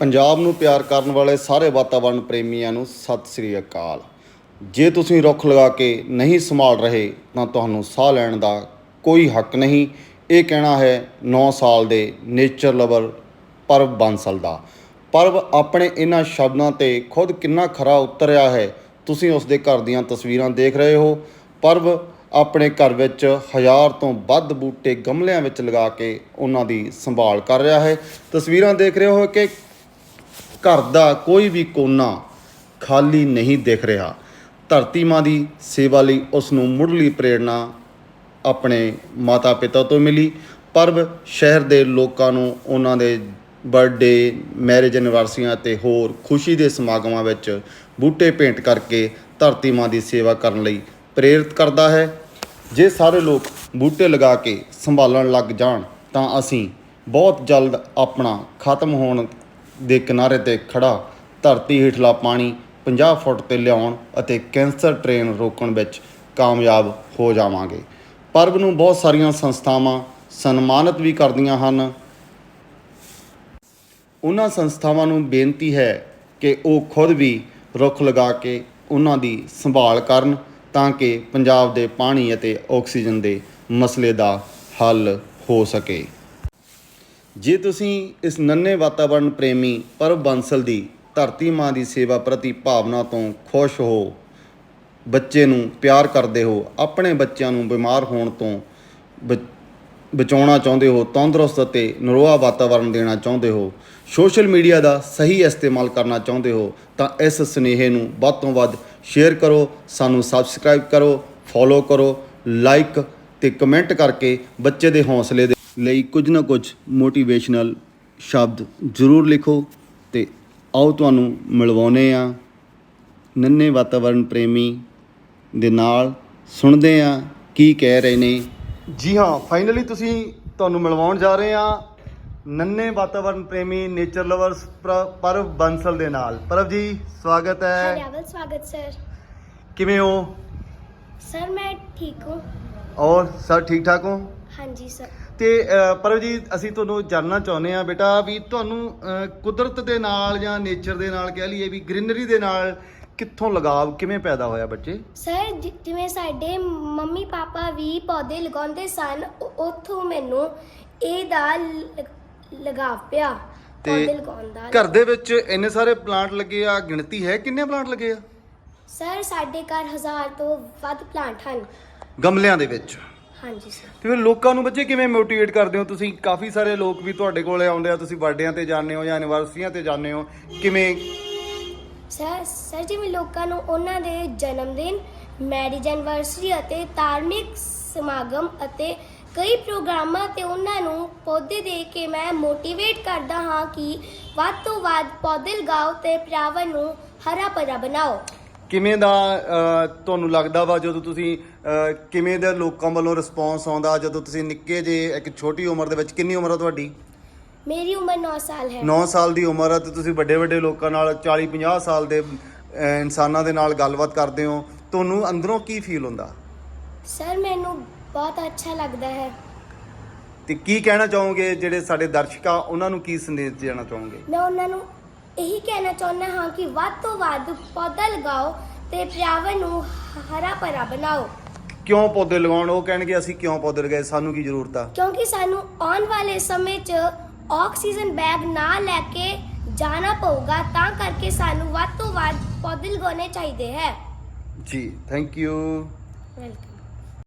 ਪੰਜਾਬ ਨੂੰ ਪਿਆਰ ਕਰਨ ਵਾਲੇ ਸਾਰੇ ਵਾਤਾਵਰਣ ਪ੍ਰੇਮੀਆਂ ਨੂੰ ਸਤਿ ਸ੍ਰੀ ਅਕਾਲ। ਜੇ ਤੁਸੀਂ ਰੁੱਖ ਲਗਾ ਕੇ ਨਹੀਂ ਸੰਭਾਲ ਰਹੇ, ਤਾਂ ਤੁਹਾਨੂੰ ਸਾਹ ਲੈਣ ਦਾ ਕੋਈ ਹੱਕ ਨਹੀਂ। ਇਹ ਕਹਿਣਾ ਹੈ 9 ਸਾਲ ਦੇ ਨੇਚਰ ਲਵਰ ਪਰਵ ਬਾਂਸਲ ਦਾ। ਪਰਵ ਆਪਣੇ ਇਹਨਾਂ ਸ਼ਬਦਾਂ ਤੇ ਖੁਦ ਕਿੰਨਾ ਖਰਾ ਉਤਰਿਆ ਹੈ, ਤੁਸੀਂ ਉਸ ਦੇ ਘਰ ਦੀਆਂ ਤਸਵੀਰਾਂ ਦੇਖ ਰਹੇ ਹੋ। ਪਰਵ ਆਪਣੇ ਘਰ ਵਿੱਚ ਹਜ਼ਾਰ ਤੋਂ ਵੱਧ ਬੂਟੇ ਗਮਲਿਆਂ ਵਿੱਚ ਲਗਾ ਕੇ ਉਹਨਾਂ ਦੀ ਸੰਭਾਲ ਕਰ ਰਿਹਾ ਹੈ। ਤਸਵੀਰਾਂ ਦੇਖ ਰਹੇ ਹੋ ਕਿ ਘਰ ਦਾ ਕੋਈ ਵੀ ਕੋਨਾ ਖਾਲੀ ਨਹੀਂ ਦਿਖ ਰਿਹਾ। ਧਰਤੀ ਮਾਂ ਦੀ ਸੇਵਾ ਲਈ ਉਸ ਨੂੰ ਮੁੱਢਲੀ ਪ੍ਰੇਰਣਾ ਆਪਣੇ ਮਾਤਾ ਪਿਤਾ ਤੋਂ ਮਿਲੀ। ਪਰਵ ਸ਼ਹਿਰ ਦੇ ਲੋਕਾਂ ਨੂੰ ਉਹਨਾਂ ਦੇ ਬਰਥਡੇ ਮੈਰਿਜ ਐਨਵਰਸੀਆਂ ਤੇ ਹੋਰ ਖੁਸ਼ੀ ਦੇ ਸਮਾਗਮਾਂ ਵਿੱਚ ਬੂਟੇ ਭੇਂਟ ਕਰਕੇ ਧਰਤੀ ਮਾਂ ਦੀ ਸੇਵਾ ਕਰਨ ਲਈ ਪ੍ਰੇਰਿਤ ਕਰਦਾ ਹੈ। ਜੇ ਸਾਰੇ ਲੋਕ ਬੂਟੇ ਲਗਾ ਕੇ ਸੰਭਾਲਣ ਲੱਗ ਜਾਣ ਤਾਂ ਅਸੀਂ ਬਹੁਤ ਜਲਦ ਆਪਣਾ ਖਤਮ ਹੋਣ ਦੇ ਕਿਨਾਰੇ ਤੇ ਖੜਾ, ਧਰਤੀ ਹੇਠਲਾ ਪਾਣੀ 50 ਫੁੱਟ ਤੇ ਲਿਆਉਣ ਅਤੇ ਕੈਂਸਰ ਟ੍ਰੇਨ ਰੋਕਣ ਵਿੱਚ ਕਾਮਯਾਬ ਹੋ ਜਾਵਾਂਗੇ। ਪਰਬ ਨੂੰ ਬਹੁਤ ਸਾਰੀਆਂ ਸੰਸਥਾਵਾਂ ਸਨਮਾਨਿਤ ਵੀ ਕਰਦੀਆਂ ਹਨ। ਉਹਨਾਂ ਸੰਸਥਾਵਾਂ ਨੂੰ ਬੇਨਤੀ ਹੈ ਕਿ ਉਹ ਖੁਦ ਵੀ ਰੁੱਖ ਲਗਾ ਕੇ ਉਹਨਾਂ ਦੀ ਸੰਭਾਲ ਕਰਨ ਤਾਂ ਕਿ ਪੰਜਾਬ ਦੇ ਪਾਣੀ ਅਤੇ ਆਕਸੀਜਨ ਦੇ ਮਸਲੇ ਦਾ ਹੱਲ ਹੋ ਸਕੇ। ਜੇ ਤੁਸੀਂ ਇਸ ਨੰਨੇ ਵਾਤਾਵਰਣ ਪ੍ਰੇਮੀ ਪਰਬ ਬੰਸਲ ਦੀ ਧਰਤੀ ਮਾਂ ਦੀ ਸੇਵਾ ਪ੍ਰਤੀ ਭਾਵਨਾ ਤੋਂ ਖੁਸ਼ ਹੋ, ਬੱਚੇ ਨੂੰ ਪਿਆਰ ਕਰਦੇ ਹੋ, ਆਪਣੇ ਬੱਚਿਆਂ ਨੂੰ ਬਿਮਾਰ ਹੋਣ ਤੋਂ ਬ- ਬਚਾਉਣਾ ਚਾਹੁੰਦੇ ਹੋ, ਤੰਦਰੁਸਤ ਅਤੇ ਨਰੋਆ ਵਾਤਾਵਰਣ ਦੇਣਾ ਚਾਹੁੰਦੇ ਹੋ, ਸੋਸ਼ਲ ਮੀਡੀਆ ਦਾ ਸਹੀ ਇਸਤੇਮਾਲ ਕਰਨਾ ਚਾਹੁੰਦੇ ਹੋ, ਤਾਂ ਇਸ ਸੁਨੇਹੇ ਨੂੰ ਵੱਧ ਤੋਂ ਵੱਧ ਸ਼ੇਅਰ ਕਰੋ, ਸਾਨੂੰ ਸਬਸਕ੍ਰਾਈਬ ਕਰੋ, ਫੋਲੋ ਕਰੋ, ਲਾਈਕ ਤੇ ਕਮੈਂਟ ਕਰਕੇ ਬੱਚੇ ਦੇ ਹੌਸਲੇ ਦੇ ਲਈ ਕੁਝ ਨਾ ਕੁਝ ਮੋਟੀਵੇਸ਼ਨਲ ਸ਼ਬਦ ਜ਼ਰੂਰ ਲਿਖੋ ਤੇ ਆਓ ਤੁਹਾਨੂੰ ਮਿਲਵਾਉਨੇ ਆ ਨੰਨੇ ਵਾਤਾਵਰਣ ਪ੍ਰੇਮੀ ਦੇ ਨਾਲ ਸੁਣਦੇ ਆ ਕੀ ਕਹਿ ਰਹੇ ਨੇ ਜੀ ਹਾਂ ਫਾਈਨਲੀ ਤੁਸੀਂ ਤੁਹਾਨੂੰ ਮਿਲਵਾਉਣ ਜਾ ਰਹੇ ਆ ਨੰਨੇ ਵਾਤਾਵਰਣ ਪ੍ਰੇਮੀ ਨੇਚਰ ਲਵਰਸ ਪਰਵ ਬੰਸਲ ਦੇ ਨਾਲ ਪਰਵ ਜੀ ਸਵਾਗਤ ਹੈ हरियावल स्वागत सर ਕਿਵੇਂ ਹੋ सर मैं ठीक हूँ ਔਰ ਸਭ ਠੀਕ ਠਾਕ ਹੋ हाँ जी सर ਤੇ ਅ, ਪਰਵ ਜੀ ਅਸੀਂ ਤੁਹਾਨੂੰ ਜਾਣਨਾ ਚਾਹੁੰਦੇ ਆ ਬੇਟਾ ਵੀ ਤੁਹਾਨੂੰ ਕੁਦਰਤ ਦੇ ਨਾਲ ਜਾਂ ਨੇਚਰ ਦੇ ਨਾਲ ਕਹਿ ਲਈਏ ਵੀ ਗ੍ਰੀਨਰੀ ਦੇ ਨਾਲ ਕਿੱਥੋਂ ਲਗਾਵ ਕਿਵੇਂ ਪੈਦਾ ਹੋਇਆ ਬੱਚੇ? ਸਰ ਜਿ- ਜਿਵੇਂ ਸਾਡੇ ਮੰਮੀ ਪਾਪਾ ਵੀ ਪੌਦੇ ਲਗਾਉਂਦੇ ਸਨ ਉ- ਉੱਥੋਂ ਮੈਨੂੰ ਇਹਦਾ ਲ- ਲਗਾਵ ਪਿਆ ਤੇ ਪੌਦੇ ਲਗਾਉਣ ਦਾ। ਘਰ ਦੇ ਵਿੱਚ ਇੰਨੇ ਸਾਰੇ ਪਲਾਂਟ ਲੱਗੇ ਆ ਗਿਣਤੀ ਹੈ ਕਿੰਨੇ ਪਲਾਂਟ ਲੱਗੇ ਆ? ਸਰ ਸਾਡੇ ਘਰ ਹਜ਼ਾਰ ਤੋਂ ਵੱਧ ਪਲਾਂਟ ਹਨ। ਗਮਲਿਆਂ ਦੇ ਵਿੱਚ। ਹਾਂਜੀ ਸਰ ਤੇ ਫਿਰ ਲੋਕਾਂ ਨੂੰ ਬੱਚੇ ਕਿਵੇਂ ਮੋਟੀਵੇਟ ਕਰਦੇ ਹੋ? ਤੁਸੀਂ ਕਾਫੀ ਸਾਰੇ ਲੋਕ ਵੀ ਤੁਹਾਡੇ ਕੋਲੇ ਆਉਂਦੇ ਆ ਤੁਸੀਂ ਬਰਥਡੇਆਂ ਤੇ ਜਾਂਦੇ ਹੋ ਜਾਂ ਐਨੀਵਰਸਰੀਆਂ ਤੇ ਜਾਂਦੇ ਹੋ। ਕਿਵੇਂ? ਸਰ ਸਰ ਜਿਵੇਂ ਲੋਕਾਂ ਨੂੰ ਉਹਨਾਂ ਦੇ ਜਨਮ ਦਿਨ ਮੈਰਿਜ ਐਨਵਰਸਰੀ ਅਤੇ ਧਾਰਮਿਕ ਸਮਾਗਮ ਅਤੇ ਕਈ ਪ੍ਰੋਗਰਾਮਾਂ ਤੇ ਉਹਨਾਂ ਨੂੰ ਪੌਦੇ ਦੇ ਕੇ ਮੈਂ ਮੋਟੀਵੇਟ ਕਰਦਾ ਹਾਂ ਕਿ ਵੱਧ ਤੋਂ ਵੱਧ ਪੌਦੇ ਲਗਾਓ ਤੇ ਪਰਿਆਵਰਨ ਨੂੰ ਹਰਾ ਭਰਾ ਬਣਾਓ। ਕਿਵੇਂ ਦਾ ਤੁਹਾਨੂੰ ਲੱਗਦਾ ਵਾ ਜਦੋਂ ਤੁਸੀਂ ਕਿਵੇਂ ਦਾ ਲੋਕਾਂ ਵੱਲੋਂ ਰਿਸਪੌਂਸ ਆਉਂਦਾ? ਜਦੋਂ ਤੁਸੀਂ ਨਿੱਕੇ ਜੇ ਇੱਕ ਛੋਟੀ ਉਮਰ ਦੇ ਵਿੱਚ ਕਿੰਨੀ ਉਮਰ ਆ ਤੁਹਾਡੀ? ਮੇਰੀ ਉਮਰ 9 ਸਾਲ ਹੈ। 9 ਸਾਲ ਦੀ ਉਮਰ ਆ ਤੇ ਤੁਸੀਂ ਵੱਡੇ ਵੱਡੇ ਲੋਕਾਂ ਨਾਲ 40 50 ਸਾਲ ਦੇ ਇਨਸਾਨਾਂ ਦੇ ਨਾਲ ਗੱਲਬਾਤ ਕਰਦੇ ਹੋ। ਤੁਹਾਨੂੰ ਅੰਦਰੋਂ ਕੀ ਫੀਲ ਹੁੰਦਾ? ਸਰ ਮੈਨੂੰ ਬਹੁਤ ਅੱਛਾ ਲੱਗਦਾ ਹੈ। ਤੇ ਕੀ ਕਹਿਣਾ ਚਾਹੋਗੇ ਜਿਹੜੇ ਸਾਡੇ ਦਰਸ਼ਕ ਆ ਉਹਨਾਂ ਨੂੰ ਕੀ ਸੰਦੇਸ਼ ਦੇਣਾ ਚਾਹੋਗੇ? ਮੈਂ ਉਹਨਾਂ ਨੂੰ ਇਹੀ ਕਹਿਣਾ ਚਾਹੁੰਦਾ ਹਾਂ ਕਿ ਵੱਧ ਤੋਂ ਵੱਧ ਪੌਦਾ ਲਗਾਓ ਤੇ ਪਰਿਆਵਰਨ ਨੂੰ ਹਰਾ ਭਰਾ ਬਣਾਓ। ਕਿਉਂ ਪੌਦੇ ਲਗਾਉਣ? ਉਹ ਕਹਿਣਗੇ ਅਸੀਂ ਕਿਉਂ ਪੌਦੇ ਲਗਾਏ? ਸਾਨੂੰ ਕੀ ਜ਼ਰੂਰਤ ਆ? ਕਿਉਂਕਿ ਸਾਨੂੰ ਆਉਣ ਵਾਲੇ ਸਮੇਂ 'ਚ ਆਕਸੀਜਨ ਬੈਗ ਨਾ ਲੈ ਕੇ ਜਾਣਾ ਪਊਗਾ ਤਾਂ ਕਰਕੇ ਸਾਨੂੰ ਵੱਧ ਤੋਂ ਵੱਧ ਪੌਦੇ ਲਗਾਉਣੇ ਚਾਹੀਦੇ ਹੈ। ਜੀ ਥੈਂਕ ਯੂ ਵੈਲਕਮ